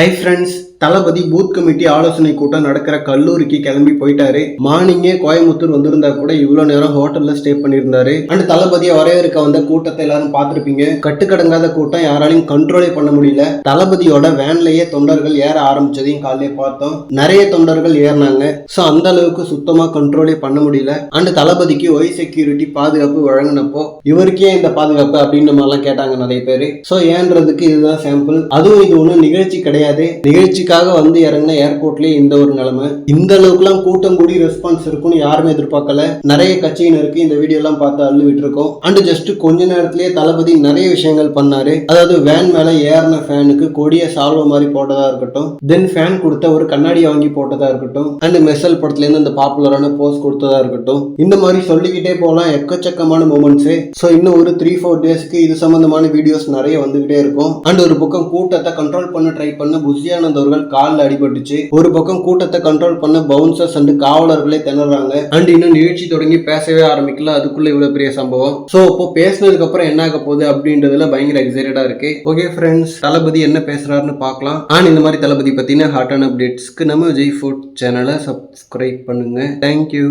Hi friends Thalapathy booth committee ஆலோசனை கூட்டம் நடக்கிற கல்லூரிக்கு கிளம்பி போயிட்டாரு. மார்னிங்கே கோயம்புத்தூர் வந்திருந்தா கூட இவ்வளோ நேரம் ஹோட்டல்ல ஸ்டே பண்ணியிருந்தாரு. அண்ட் தளபதியை வரவேற்க வந்த கூட்டத்தை எல்லாரும் பார்த்துருப்பீங்க. கட்டுக்கடங்காத கூட்டம் யாராலையும் கண்ட்ரோலே பண்ண முடியல. தளபதியோட வேன்லயே தொண்டர்கள் ஏற ஆரம்பிச்சதையும் காலையிலே பார்த்தோம். நிறைய தொண்டர்கள் ஏறினாங்க. ஸோ அந்த அளவுக்கு சுத்தமா கண்ட்ரோலே பண்ண முடியல. அண்ட் தளபதிக்கு ஒய் செக்யூரிட்டி பாதுகாப்பு வழங்கினப்போ இவருக்கே இந்த பாதுகாப்பு அப்படின்னு மாதிரிலாம் கேட்டாங்க நிறைய பேர். ஸோ ஏன்றதுக்கு இதுதான் சாம்பிள் அதுவும் இது ஒன்றும் நிகழ்ச்சி கிடையாது. நிகழ்ச்சி நிகழ்ச்சிக்காக வந்து இறங்கின ஏர்போர்ட்லயே இந்த ஒரு நிலைமை. இந்த அளவுக்குலாம் கூட்டம் கூடி ரெஸ்பான்ஸ் இருக்கும்னு யாருமே எதிர்பார்க்கல. நிறைய கட்சியினருக்கு இந்த வீடியோ எல்லாம் பார்த்து அள்ளு இருக்கோம் அண்ட் ஜஸ்ட் கொஞ்ச நேரத்திலேயே தளபதி நிறைய விஷயங்கள் பண்ணாரு. அதாவது வேன் மேல ஏறின ஃபேனுக்கு கொடிய சால்வ மாதிரி போட்டதா இருக்கட்டும். தென் ஃபேன் கொடுத்த ஒரு கண்ணாடியை வாங்கி போட்டதா இருக்கட்டும். அண்ட் மெசல் படத்துல இருந்து அந்த பாப்புலரான போஸ் கொடுத்ததா இருக்கட்டும். இந்த மாதிரி சொல்லிக்கிட்டே போகலாம். எக்கச்சக்கமான மூமெண்ட்ஸ் ஸோ இன்னும் ஒரு த்ரீ ஃபோர் டேஸ்க்கு இது சம்பந்தமான வீடியோஸ் நிறைய வந்துகிட்டே இருக்கும். அண்ட் ஒரு பக்கம் கூட்டத்தை கண்ட்ரோல் பண்ண ட்ரை பண்ண புஷியானந்த் அவர்கள் காலில் அடிபட்டுச்சு. ஒரு பக்கம் கூட்டத்தை கண்ட்ரோல் பண்ண பவுன்சர்ஸ் அண்ட் காவலர்களே திணறாங்க. அண்ட் இன்னும் நிகழ்ச்சி தொடங்கி பேசவே ஆரம்பிக்கல. அதுக்குள்ள இவ்வளவு பெரிய சம்பவம். ஸோ இப்போ பேசினதுக்கு அப்புறம் என்ன ஆக போகுது அப்படின்றதுல பயங்கர எக்ஸைட்டடா இருக்கு. ஓகே ஃப்ரெண்ட்ஸ் தளபதி என்ன பேசுறாருன்னு பார்க்கலாம். ஆன் இந்த மாதிரி தளபதி பத்தின ஹாட் அண்ட் அப்டேட்ஸ்க்கு நம்ம விஜய் ஃபுட் சேனலை சப்ஸ்கிரைப் பண்ணுங்க. Thank you